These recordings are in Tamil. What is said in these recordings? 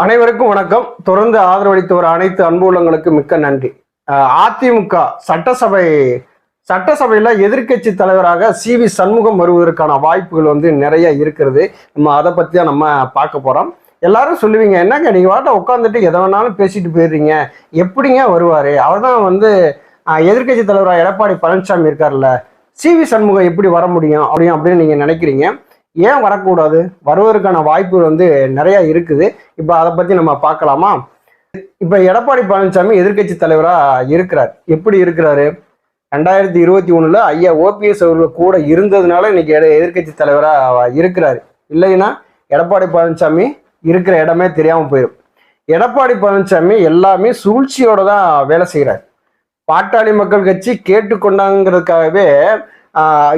அனைவருக்கும் வணக்கம். தொடர்ந்து ஆதரவளித்து வர அனைத்து அன்பு உள்ளங்களுக்கு மிக்க நன்றி. அதிமுக சட்டசபை சட்டசபையில் எதிர்க்கட்சி தலைவராக சி வி சண்முகம் வருவதற்கான வாய்ப்புகள் வந்து நிறைய இருக்கிறது. நம்ம அதை பத்தி தான் நம்ம பார்க்க போகிறோம் எல்லாரும் சொல்லுவீங்க என்னங்க நீங்கள் வாட்ட உட்காந்துட்டு எதை வேணாலும் பேசிட்டு போயிடுறீங்க? எப்படிங்க வருவார்? அவர் தான் வந்து எதிர்கட்சி எதிர்க்கட்சி தலைவராக எடப்பாடி பழனிசாமி இருக்கார்ல. சி வி சண்முகம் எப்படி வர முடியும்? அப்படின்னு அப்படின்னு நீங்கள் நினைக்கிறீங்க. ஏன் வரக்கூடாது? வருவதற்கான வாய்ப்புகள் வந்து நிறைய இருக்குது. இப்போ அதை பத்தி நம்ம பார்க்கலாமா? இப்போ எடப்பாடி பழனிசாமி எதிர்க்கட்சி தலைவரா இருக்கிறார். எப்படி இருக்கிறாரு? ரெண்டாயிரத்தி இருபத்தி ஒண்ணுல ஐயா ஓபிஎஸ் அவர்கள் கூட இருந்ததுனால இன்னைக்கு எதிர்கட்சி எதிர்க்கட்சி தலைவரா இருக்கிறாரு. இல்லைன்னா எடப்பாடி பழனிசாமி இருக்கிற இடமே தெரியாம போயிடும் எடப்பாடி பழனிசாமி எல்லாமே சூழ்ச்சியோட தான் வேலை செய்கிறார் பாட்டாளி மக்கள் கட்சி கேட்டுக்கொண்டாங்கிறதுக்காகவே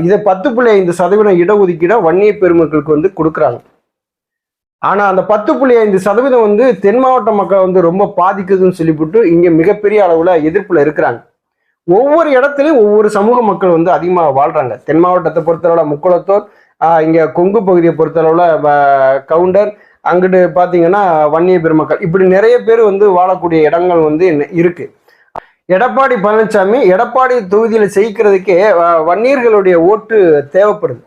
இதை பத்து புள்ளி ஐந்து சதவீதம் இடஒதுக்கீட வன்னிய பெருமக்களுக்கு வந்து கொடுக்குறாங்க. ஆனால் அந்த பத்து புள்ளி ஐந்து சதவீதம் வந்து தென் மாவட்ட மக்கள் வந்து ரொம்ப பாதிக்குதுன்னு சொல்லிவிட்டு இங்கே மிகப்பெரிய அளவில் எதிர்ப்பில் இருக்கிறாங்க. ஒவ்வொரு இடத்துலையும் ஒவ்வொரு சமூக மக்கள் வந்து அதிகமாக வாழ்கிறாங்க தென் மாவட்டத்தை பொறுத்தளவில் முக்குளத்தோர் இங்கே கொங்கு பகுதியை பொறுத்தளவில் கவுண்டர் அங்கிட்டு பார்த்தீங்கன்னா வன்னிய பெருமக்கள். இப்படி நிறைய பேர் வந்து வாழக்கூடிய இடங்கள் வந்து இருக்குது எடப்பாடி பழனிசாமி எடப்பாடி தொகுதியில் ஜெயிக்கிறதுக்கே வ- வன்னியர்களுடைய ஓட்டு தேவைப்படுது.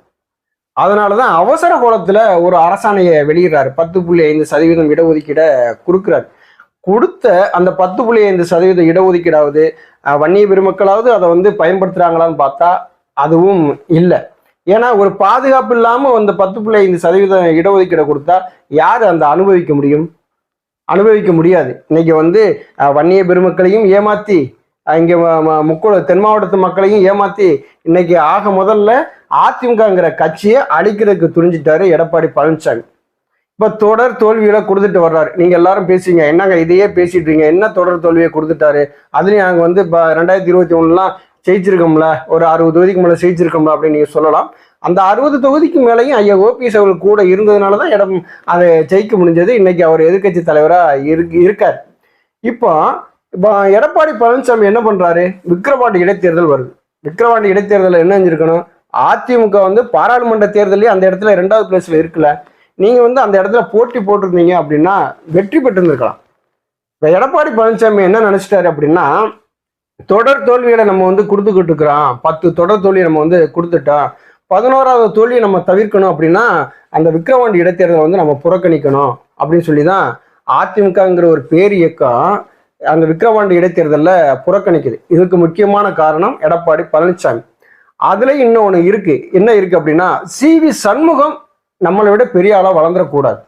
அதனாலதான் அவசர கோலத்தில் ஒரு அரசாணையை வெளியிடுறாரு. பத்து புள்ளி ஐந்து சதவீதம் இடஒதுக்கீட கொடுக்குறாரு. கொடுத்த அந்த பத்து புள்ளி ஐந்து சதவீத இடஒதுக்கீடாவது வன்னிய பெருமக்களாவது அதை வந்து பயன்படுத்துகிறாங்களான்னு பார்த்தா அதுவும் இல்லை. ஏன்னா ஒரு பாதுகாப்பு இல்லாமல் அந்த பத்து புள்ளி ஐந்து சதவீதம் இடஒதுக்கீடை கொடுத்தா யார் அந்த அனுபவிக்க முடியும்? அனுபவிக்க முடியாது. இன்னைக்கு வந்து வன்னிய பெருமக்களையும் ஏமாத்தி இங்கே முக்கோ தென் மாவட்டத்து மக்களையும் ஏமாத்தி இன்னைக்கு ஆக முதல்ல அதிமுகங்கிற கட்சியை அழிக்கிறதுக்கு துணிஞ்சிட்டாரு எடப்பாடி பழனிசாமி இப்போ தொடர் தோல்வியில கொடுத்துட்டு வர்றாரு. நீங்க எல்லாரும் பேசுவீங்க. என்னங்க இதையே பேசிட்டு இருக்கீங்க? என்ன தொடர் தோல்வியை கொடுத்துட்டாரு? அதுலயும் நாங்கள் வந்து இப்போ ரெண்டாயிரத்தி இருபத்தி ஒன்றுலாம் ஜெயிச்சிருக்கோம்ல ஒரு அறுபது தொகுதிக்கு மேலே ஜெயிச்சிருக்கோம்ல அப்படின்னு நீங்கள் சொல்லலாம். அந்த அறுபது தொகுதிக்கு மேலேயும் ஐயா ஓபிஎஸ் அவர்கள் கூட இருந்ததுனால தான் இடம் அதை ஜெயிக்க முடிஞ்சது. இன்னைக்கு அவர் எதிர்க்கட்சி தலைவராக இருக்கு இருக்கார். இப்போ இப்போ எடப்பாடி பழனிசாமி என்ன பண்ணுறாரு விக்கிரவாண்டி இடைத்தேர்தல் வருது. விக்கிரவாண்டி இடைத்தேர்தலில் என்ன செஞ்சிருக்கணும்? அதிமுக வந்து பாராளுமன்ற தேர்தலையும் அந்த இடத்துல ரெண்டாவது பிளேஸில் இருக்குல்ல நீங்கள் வந்து அந்த இடத்துல போட்டி போட்டிருந்தீங்க அப்படின்னா வெற்றி பெற்றிருந்திருக்கலாம். இப்போ எடப்பாடி பழனிசாமி என்ன நினச்சிட்டாரு அப்படின்னா தொடர் தோல்விகளை நம்ம வந்து கொடுத்துக்கிட்டு இருக்கிறோம். பத்து தொடர் தோல்வியை நம்ம வந்து கொடுத்துட்டோம். பதினோராவது தோல்வியை நம்ம தவிர்க்கணும் அப்படின்னா அந்த விக்ரவாண்டி இடைத்தேர்தலை வந்து நம்ம புறக்கணிக்கணும் அப்படின்னு சொல்லி தான் அதிமுகங்கிற ஒரு பேர் இயக்கம் அந்த விக்ரவாண்டி இடைத்தேர்தலில் புறக்கணிக்குது. இதுக்கு முக்கியமான காரணம் எடப்பாடி பழனிசாமி. அதுல இன்னொன்று இருக்கு. என்ன இருக்கு அப்படின்னா சி வி சண்முகம் நம்மளை விட பெரிய ஆளாக வளர்ந்துடக்கூடாது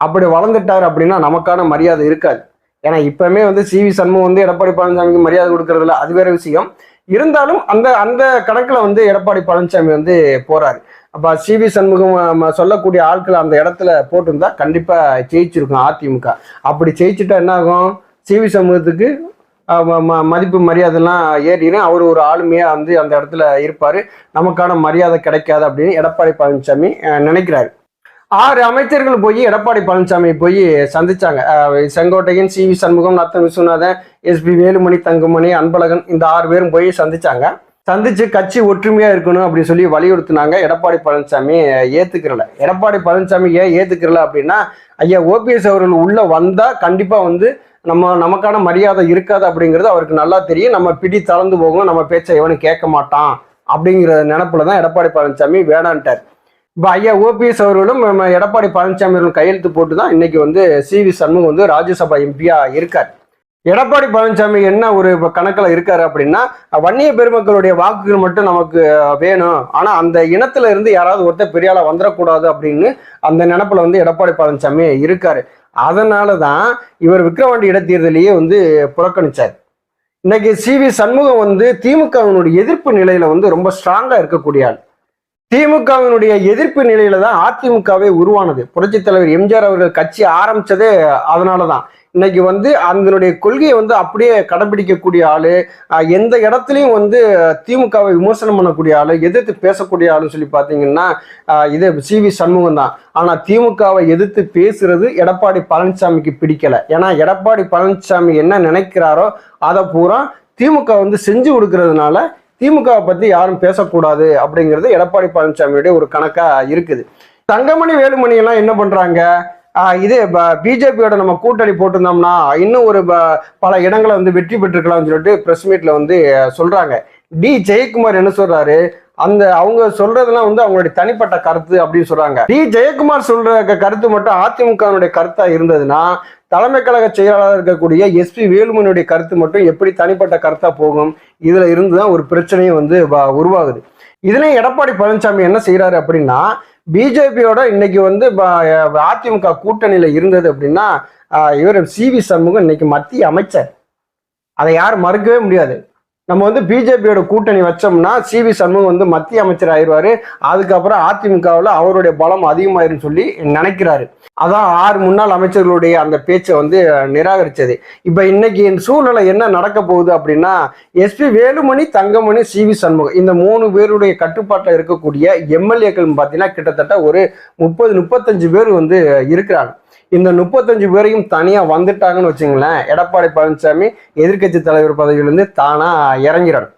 அப்படி வளர்ந்துட்டார் அப்படின்னா நமக்கான மரியாதை இருக்காது. ஏன்னா இப்பவுமே வந்து சி வி சண்முகம் வந்து எடப்பாடி பழனிசாமிக்கு மரியாதை கொடுக்கறதுல அது வேற விஷயம். இருந்தாலும் அந்த அந்த கணக்குல வந்து எடப்பாடி பழனிசாமி வந்து போறாரு. அப்ப சி வி சண்முகம் சொல்லக்கூடிய ஆட்களை அந்த இடத்துல போட்டிருந்தா கண்டிப்பா ஜெயிச்சிருக்கும் அதிமுக. அப்படி ஜெயிச்சுட்டா என்ன ஆகும் சி வி சண்முகத்துக்கு ம- மதிப்பு மரியாதைலாம் ஏறிடும் அவர் ஒரு ஆளுமையா வந்து அந்த இடத்துல இருப்பாரு. நமக்கான மரியாதை கிடைக்காது அப்படின்னு எடப்பாடி பழனிசாமி நினைக்கிறாரு. ஆறு அமைச்சர்கள் போய் எடப்பாடி பழனிசாமி போய் சந்திச்சாங்க. Sengottaiyan C V Shanmugam Natham Viswanathan SP Velumani Thangamani Anbazhagan இந்த ஆறு பேரும் போய் சந்திச்சாங்க. சந்திச்சு கட்சி ஒற்றுமையா இருக்கணும் அப்படின்னு சொல்லி வலியுறுத்தினாங்க. எடப்பாடி பழனிசாமி ஏத்துக்கிறல. எடப்பாடி பழனிசாமி ஏன் ஏத்துக்கிறல அப்படின்னா ஐயா ஓபிஎஸ் அவர்கள் உள்ள வந்தா கண்டிப்பா வந்து நம்ம நமக்கான மரியாதை இருக்காது அப்படிங்கிறது அவருக்கு நல்லா தெரியும். நம்ம பிடி தளர்ந்து போகும். நம்ம பேச்சை எவனும் கேட்க மாட்டான் அப்படிங்கிற நினப்புல தான் எடப்பாடி பழனிசாமி வேணான்ட்டார். இப்போ ஐயா ஓபிஎஸ் அவர்களும் நம்ம எடப்பாடி பழனிசாமி அவர்களும் கையெழுத்து போட்டு தான் இன்னைக்கு வந்து சி வி சண்முகம் வந்து ராஜ்யசபா எம்பியா இருக்கார். எடப்பாடி பழனிசாமி என்ன ஒரு இப்போ கணக்கில் இருக்காரு அப்படின்னா வன்னிய பெருமக்களுடைய வாக்குகள் மட்டும் நமக்கு வேணும். ஆனால் அந்த இனத்துல இருந்து யாராவது ஒருத்தர் பெரிய வந்துடக்கூடாது அப்படின்னு அந்த நினப்பில் வந்து எடப்பாடி பழனிசாமி இருக்காரு. அதனால தான் இவர் விக்ரவாண்டி இடத்தேர்தலையே வந்து புறக்கணிச்சார். இன்னைக்கு சி வி சண்முகம் வந்து திமுகவினுடைய எதிர்ப்பு நிலையில வந்து ரொம்ப ஸ்ட்ராங்கா இருக்கக்கூடிய ஆள். திமுகவினுடைய எதிர்ப்பு நிலையில தான் அதிமுகவே உருவானது. புரட்சித் தலைவர் எம்ஜிஆர் அவர்கள் கட்சி ஆரம்பிச்சதே அதனாலதான். இன்னைக்கு வந்து அதனுடைய கொள்கையை வந்து அப்படியே கடைபிடிக்கக்கூடிய ஆளு எந்த இடத்துலையும் வந்து திமுகவை விமர்சனம் பண்ணக்கூடிய ஆளு எதிர்த்து பேசக்கூடிய ஆளுன்னு சொல்லி பார்த்தீங்கன்னா இது சி. வி. சண்முகம் தான். ஆனா திமுகவை எதிர்த்து பேசுறது எடப்பாடி பழனிசாமிக்கு பிடிக்கல. ஏன்னா எடப்பாடி பழனிசாமி என்ன நினைக்கிறாரோ அதை பூரா திமுக வந்து செஞ்சு கொடுக்கறதுனால திமுகவை பத்தி யாரும் பேசக்கூடாது அப்படிங்கிறது எடப்பாடி பழனிசாமியுடைய ஒரு கணக்கா இருக்குது. தங்கமணி வேலுமணி எல்லாம் என்ன பண்றாங்க? இது இதே பிஜேபியோட நம்ம கூட்டணி போட்டிருந்தோம்னா இன்னும் ஒரு ப- பல இடங்களை வந்து வெற்றி பெற்றுக்கலாம்னு சொல்லிட்டு பிரஸ் மீட்ல வந்து சொல்றாங்க. டி. ஜெயக்குமார் என்ன சொல்றாரு? அந்த அவங்க சொல்றதெல்லாம் வந்து அவங்களுடைய தனிப்பட்ட கருத்து அப்படின்னு சொல்றாங்க. டி. ஜெயக்குமார் சொல்ற கருத்து மட்டும் அதிமுகவினுடைய கருத்தா இருந்ததுன்னா தலைமை கழக செயலாளர் இருக்கக்கூடிய எஸ்பி வேலுமணியுடைய கருத்து மட்டும் எப்படி தனிப்பட்ட கருத்தா போகும்? இதுல இருந்து தான் ஒரு பிரச்சனையும் வந்து உருவாகுது. இதுலயும் எடப்பாடி பழனிசாமி என்ன செய்யறாரு அப்படின்னா பிஜேபியோட இன்னைக்கு வந்து அதிமுக கூட்டணியில இருந்தது அப்படின்னா இவர் சி வி சண்முகம் இன்னைக்கு மத்திய அமைச்சர். அதை யாரும் மறுக்கவே முடியாது. நம்ம வந்து பிஜேபியோட கூட்டணி வச்சோம்னா சி வி சண்முகம் வந்து மத்திய அமைச்சர் ஆயிடுவாரு. அதுக்கப்புறம் அதிமுகவில் அவருடைய பலம் அதிகமாயிரும் சொல்லி நினைக்கிறாரு. அதான் ஆறு முன்னாள் அமைச்சர்களுடைய அந்த பேச்சை வந்து நிராகரிச்சது. இப்போ இன்னைக்கு சூழ்நிலை என்ன நடக்க போகுது அப்படின்னா SP Velumani Thangamani C V Shanmugam இந்த மூணு பேருடைய கட்டுப்பாட்டில் இருக்கக்கூடிய எம்எல்ஏக்கள் பார்த்தீங்கன்னா கிட்டத்தட்ட ஒரு முப்பது முப்பத்தஞ்சு பேர் வந்து இருக்கிறாங்க. இந்த முப்பத்தஞ்சு பேரையும் தனியாக வந்துட்டாங்கன்னு வச்சுங்களேன். எடப்பாடி பழனிசாமி எதிர்க்கட்சி தலைவர் பதவியிலிருந்து தானாக இறங்கிறார்.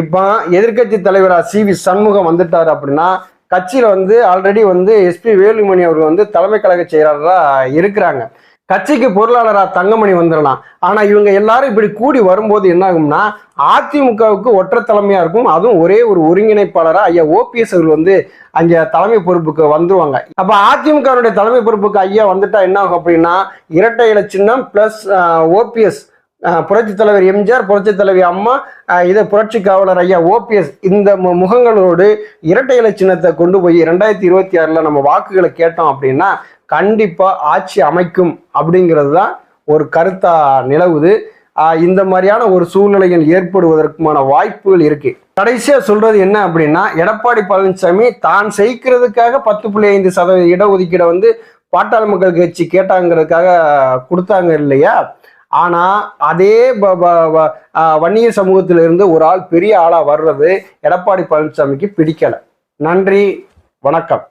இப்போ எதிர்க்கட்சி தலைவராக சி வி சண்முகம் வந்துட்டார் அப்படின்னா கட்சியில் வந்து ஆல்ரெடி வந்து எஸ்பி வேலுமணி அவர்கள் வந்து தலைமை கழக செயலாளராக இருக்கிறாங்க. கட்சிக்கு பொருளாளராக தங்கமணி வந்துடலாம். ஆனால் இவங்க எல்லாரும் இப்படி கூடி வரும்போது என்ன ஆகும்னா அதிமுகவுக்கு ஒற்றை தலைமையாக இருக்கும். அதுவும் ஒரே ஒரு ஒருங்கிணைப்பாளராக ஐயா ஓபிஎஸ் அவர்கள் வந்து அங்கே தலைமை பொறுப்புக்கு வந்துருவாங்க. அப்போ அதிமுகவுடைய தலைமை பொறுப்புக்கு ஐயா வந்துட்டா என்ன ஆகும் அப்படின்னா இரட்டை இலை சின்னம் ப்ளஸ் ஓபிஎஸ் புரட்சி தலைவர் எம்ஜிஆர் புரட்சி தலைவி அம்மா இதை இது புரட்சி காவலர் ஐயா ஓபிஎஸ் இந்த மு- முகங்களோடு இரட்டை இலை சின்னத்தை கொண்டு போய் ரெண்டாயிரத்தி இருபத்தி ஆறில் நம்ம வாக்குகளை கேட்டோம் அப்படின்னா கண்டிப்பாக ஆட்சி அமைக்கும் அப்படிங்கிறது தான் ஒரு கருத்தாக நிலவுது. இந்த மாதிரியான ஒரு சூழ்நிலைகள் ஏற்படுவதற்குமான வாய்ப்புகள் இருக்கு. கடைசியா சொல்றது என்ன அப்படின்னா எடப்பாடி பழனிசாமி தான் செய்கிறதுக்காக பத்து புள்ளி ஐந்து சதவீத இடஒதுக்கீடை வந்து பாட்டாளி மக்கள் கட்சி கேட்டாங்கிறதுக்காக கொடுத்தாங்க இல்லையா? ஆனா அதே ப- வன்னியர் சமூகத்திலிருந்து ஒரு ஆள் பெரிய ஆளா வர்றது எடப்பாடி பழனிசாமிக்கு பிடிக்கல. நன்றி வணக்கம்.